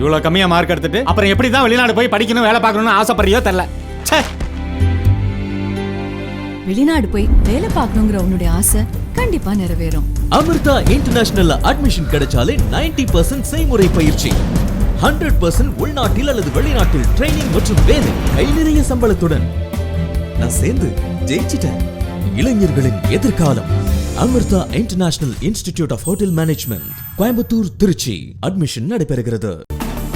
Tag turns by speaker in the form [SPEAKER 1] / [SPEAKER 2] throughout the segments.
[SPEAKER 1] இவ்வளவு கம்மியா மார்க் எடுத்துட்டு அப்புறம் எப்படி தான் வெளிநாடு போய் படிக்கணும் வேலை பார்க்கணும்னு ஆசைப்படுறியோ தெரியல. ச்சே.
[SPEAKER 2] வெளிநாடு போய் வேலை பார்க்கணுங்கிற உன்னுடைய ஆசை கண்டிப்பா நிறைவேறும்.
[SPEAKER 3] அமிர்தா இன்டர்நேஷனல்ல அட்மிஷன் கிடைச்சாலே 90% பர்சன்ட் செய்முறை பயிற்சி. ஹண்ட்ரட் பர்சன்ட் உள்நாட்டில் அல்லது வெளிநாட்டில் ட்ரைனிங் மற்றும் வேலை கை நிறைய சம்பளத்துடன். நான் சேர்ந்து ஜெயிச்சிட்டேன். இளைஞர்களின் எதிர்காலம். Amrita international institute of hotel management Coimbatore Trichy. Admission நடைபெறுகிறது.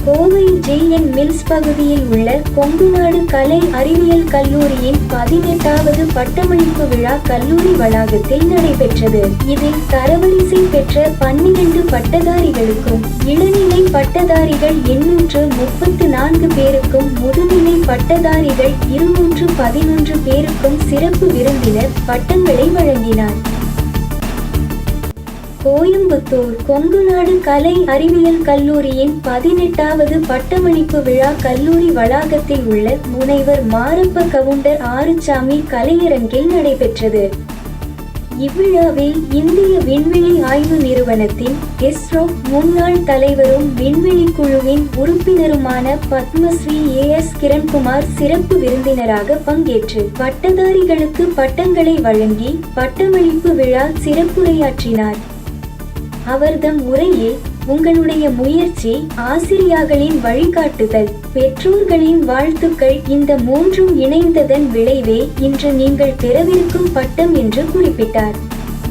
[SPEAKER 4] கோவை ஜேஎன் மில்ஸ் பகுதியில் உள்ள கொங்குநாடு கலை அறிவியல் கல்லூரியின் பதினெட்டாவது பட்டமளிப்பு விழா கல்லூரி வளாகத்தில் நடைபெற்றது. இதில் தரவரிசை பெற்ற பன்னிரண்டு பட்டதாரிகளுக்கும் இளநிலை பட்டதாரிகள் எண்ணூற்று முப்பத்து நான்கு பேருக்கும் முதுநிலை பட்டதாரிகள் இருநூற்று பதினொன்று பேருக்கும் சிறப்பு விருந்தினர் பட்டங்களை வழங்கினார். கோயம்புத்தூர் கொங்குநாடு கலை அறிவியல் கல்லூரியின் பதினெட்டாவது பட்டமளிப்பு விழா கல்லூரி வளாகத்தில் உள்ள முனைவர் மாரப்ப கவுண்டர் ஆறுசாமி கலையரங்கில் நடைபெற்றது. இவ்விழாவில் இந்திய விண்வெளி ஆய்வு நிறுவனத்தின் இஸ்ரோ முன்னாள் தலைவரும் விண்வெளி குழுவின் உறுப்பினருமான பத்மஸ்ரீ ஏ எஸ் கிரண்குமார் சிறப்பு விருந்தினராக பங்கேற்று பட்டதாரிகளுக்கு பட்டங்களை வழங்கி பட்டமளிப்பு விழா சிறப்புரையாற்றினார். அவர்தம் உரையில் உங்களுடைய முயற்சி ஆசிரியார்களின் வழிகாட்டுதல் பெற்றோர்களின் வாழ்த்துக்கள் இந்த மூன்றும் இணைந்ததன் விளைவே இன்று நீங்கள் பெறவிருக்கும் பட்டம் என்று குறிப்பிட்டார்.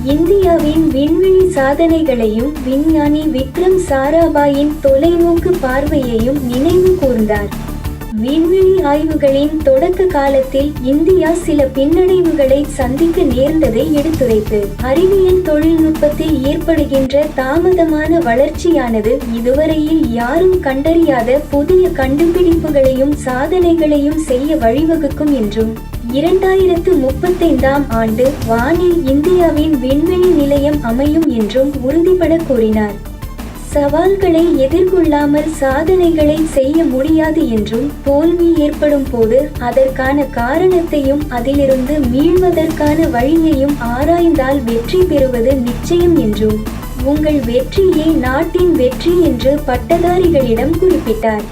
[SPEAKER 4] இந்தியாவின் விண்வெளி சாதனைகளையும் விஞ்ஞானி விக்ரம் சாராபாயின் தொலைநோக்கு பார்வையையும் நினைவு கூர்ந்தார். விண்வெளி ஆய்வுகளின் தொடக்க காலத்தில் இந்தியா சில பின்னடைவுகளை சந்திக்க நேர்ந்ததை எடுத்துரைத்து அறிவியல் தொழில்நுட்பத்தில் ஏற்படுகின்ற தாமதமான வளர்ச்சியானது இதுவரையில் யாரும் கண்டறியாத புதிய கண்டுபிடிப்புகளையும் சாதனைகளையும் செய்ய வழிவகுக்கும் என்றும். இரண்டாயிரத்து முப்பத்தைந்தாம் ஆண்டு வானில் இந்தியாவின் விண்வெளி நிலையம் அமையும் என்றும் உறுதிபட கூறினார். சவால்களை எதிர்கொள்ளாமல் சாதனைகளை செய்ய முடியாது என்றும் தோல்வி ஏற்படும் போது அதற்கான காரணத்தையும் அதிலிருந்து மீள்வதற்கான வழியையும் ஆராய்ந்தால் வெற்றி பெறுவது நிச்சயம் என்றும் உங்கள் வெற்றியே நாட்டின் வெற்றி என்று பட்டதாரிகளிடம் குறிப்பிட்டார்.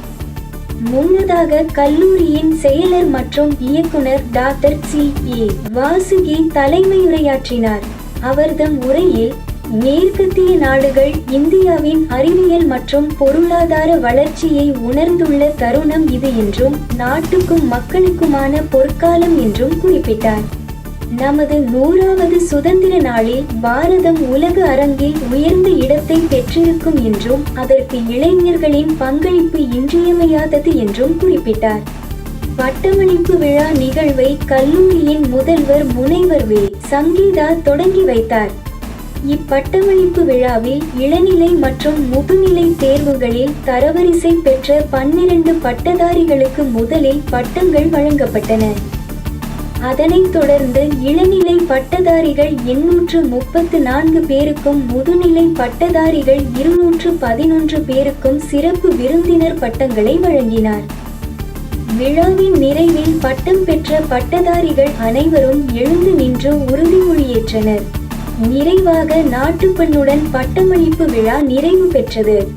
[SPEAKER 4] முன்னதாக கல்லூரியின் செயலர் மற்றும் இயக்குனர் டாக்டர் சி ஏ வாசுகி தலைமையுரையாற்றினார். அவர்தம் உரையில் மேற்கத்திய நாடுகள் இந்தியாவின் அறிவியல் மற்றும் பொருளாதார வளர்ச்சியை உணர்ந்துள்ள தருணம் இது என்றும் நாட்டுக்கும் மக்களுக்குமான பொற்காலம் என்றும் குறிப்பிட்டார். நமது நூறாவது சுதந்திர நாளில் பாரதம் உலக அரங்கில் உயர்ந்த இடத்தை பெற்றிருக்கும் என்றும் அதற்கு இளைஞர்களின் பங்களிப்பு இன்றியமையாதது என்றும் குறிப்பிட்டார். பட்டமளிப்பு விழா நிகழ்வை கல்லூரியின் முதல்வர் முனைவர் வே. சங்கீதா தொடங்கி வைத்தார். இப்பட்டமளிப்பு விழாவில் இளநிலை மற்றும் முதுநிலை தேர்வுகளில் தரவரிசை பெற்ற பன்னிரண்டு பட்டதாரிகளுக்கு முதலில் பட்டங்கள் வழங்கப்பட்டன. அதனைத் தொடர்ந்து இளநிலை பட்டதாரிகள் எண்ணூற்று முப்பத்து நான்கு பேருக்கும் முதுநிலை பட்டதாரிகள் இருநூற்று பதினொன்று பேருக்கும் சிறப்பு விருந்தினர் பட்டங்களை வழங்கினார். விழாவின் நிறைவில் பட்டம் பெற்ற பட்டதாரிகள் அனைவரும் எழுந்து நின்று உறுதிமொழியேற்றனர். நிறைவாக நாட்டுப்பண்ணுடன் பட்டமளிப்பு விழா நிறைவு பெற்றது.